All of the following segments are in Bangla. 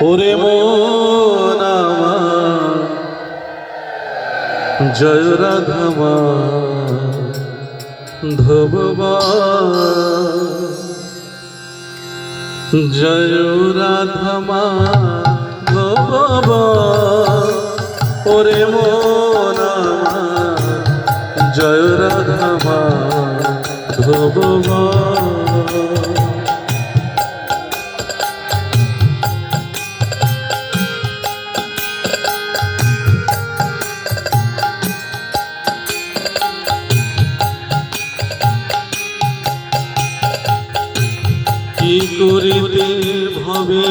ওরে মন জয় রাধমা ধববা জয় রাধমা ধববা ওরে মন জয় রাধমা ধববা কি করিতে ভবে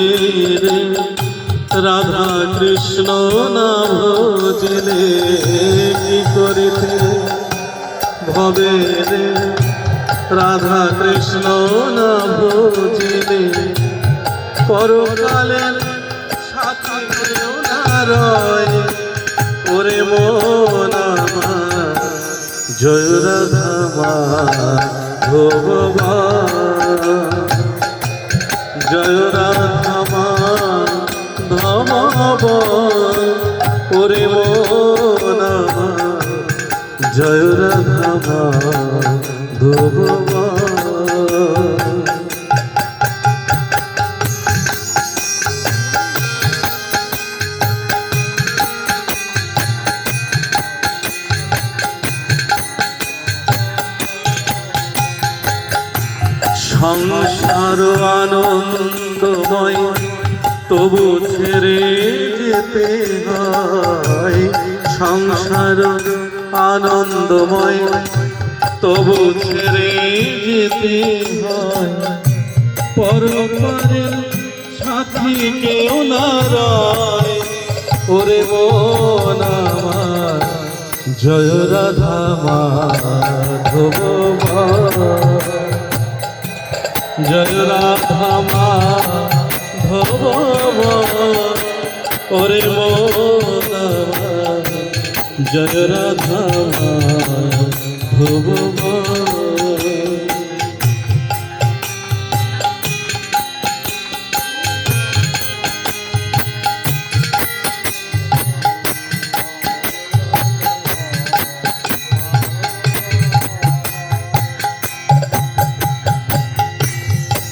রাধা কৃষ্ণ না ভজলে কি করিতে ভবে রে রাধা কৃষ্ণ না না রয়। ওরে মন জয় রাধা মাধবা জয় রাধা ধমব ওরে মন জয় রাধা সংসার আনন্দময় তবু ছেড়ে যেতে হয়। সংসার আনন্দময় তবু ছেড়ে যেতে হয়। পরপারের সাথী কেউ না রয় ওরে মন আমার, জয় রাধা মাধব জয় রাধা মাধব ওরে মন জয় রাধা মাধব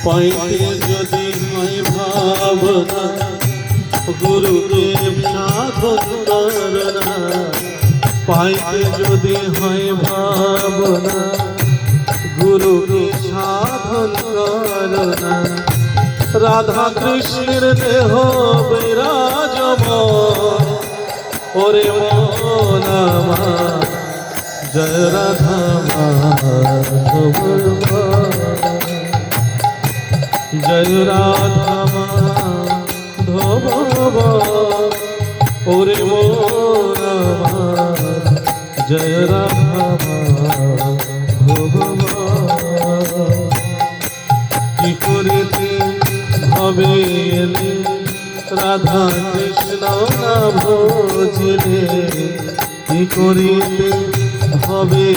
পাইতে যদি হয় ভাবনা গুরুকে সাধন করনা পাইতে যদি হয় ভাবনা গুরুকে সাধন করনা? রাধা কৃষ্ণের দেহ বিরাজম ওরে মন আমার, জয় রাধা জয় রাধা মাধব, ওরে আমার জয় রাধা কি করিতে হবে রাধা কৃষ্ণ না ভোজলে কি করিতে হবে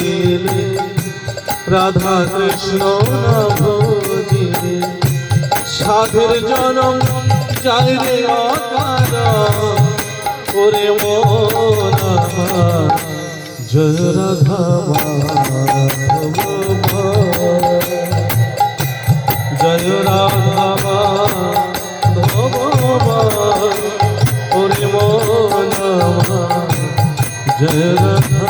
রাধা কৃষ্ণ না ভোজলে সাধের জনম চাই রে অকার মন আমার। জয় রাধা জয় রাধা ওরে মন জয় রাধা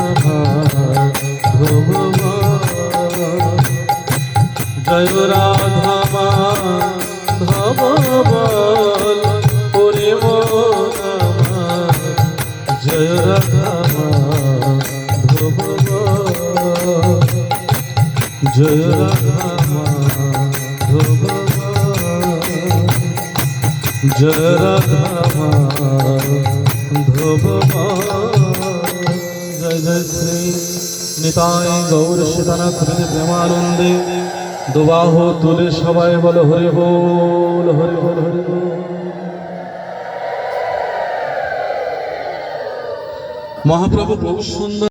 জয় রাধা মাধব প্রেমানন্দে দুবাহ তুলে সবাই বলো হরি বল হরি বল হরি মহাপ্রভু খুব সুন্দর